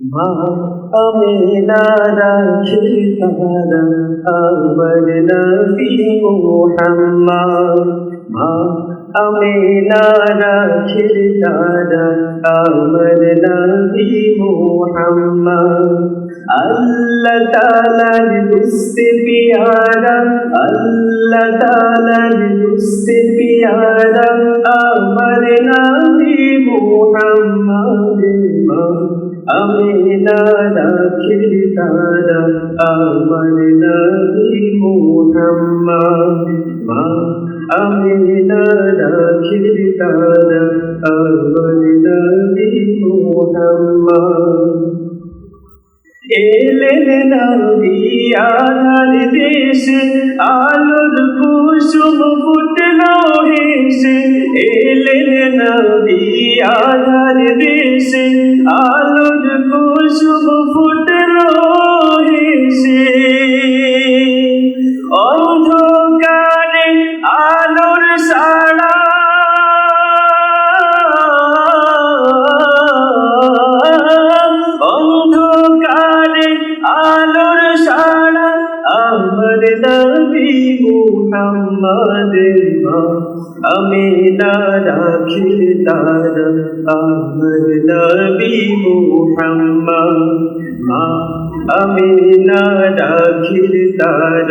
মা আমি না রাখি তারা আমার নবী মুহাম্মদ। মা আমি না রাখি তারা আমার নবী মুহাম্মদ। আল্লাহ আল্লাহ আমি না রাখি তারা আমার নবী মুহাম্মদ মা আমি না রাখি তারা আমার নবী মুহাম্মদ কুসুম ফুটলো হেসে এলেন নবী আধার দেশে মুহাম্মদ আমি না রাখি তার আমার নবী মুহাম্মদ। মা আমি না রাখি তার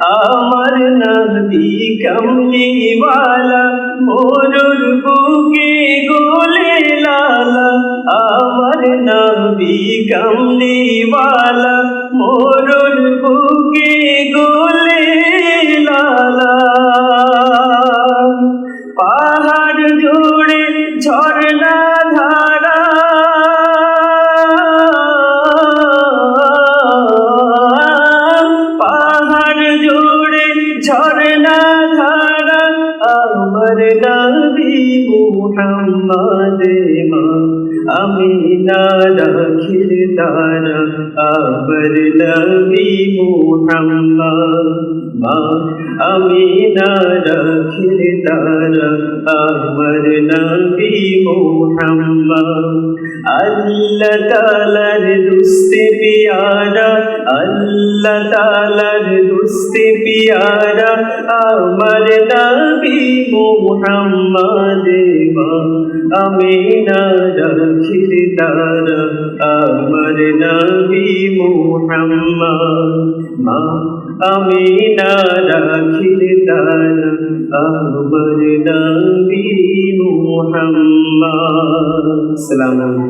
আমার নবী কমলিওয়ালা মোরুর বুকে গোলে লালা। আমার নবী কমলিওয়ালা মোরুর বুকে গোলে লালা। পাহাড় জুড়ে ঝর্ণা আমার নবী মুহাম্মদ মা আমি না রাখির তারা আমার নবী মুহাম্মদ মা আমি না রাখির তারা আমার নবী মুহাম্মদ। আল্লাহ তালার দুস্তে পিয়ারা, আল্লাহ তালার দুস্তে পিয়ারা, আমার নবী মুহাম্মদ আমি না রাখির তারা, আমার নবী মুহাম্মদ। মা আমি না রাখির তারা, আমার নবী মুহাম্মদ। সালাম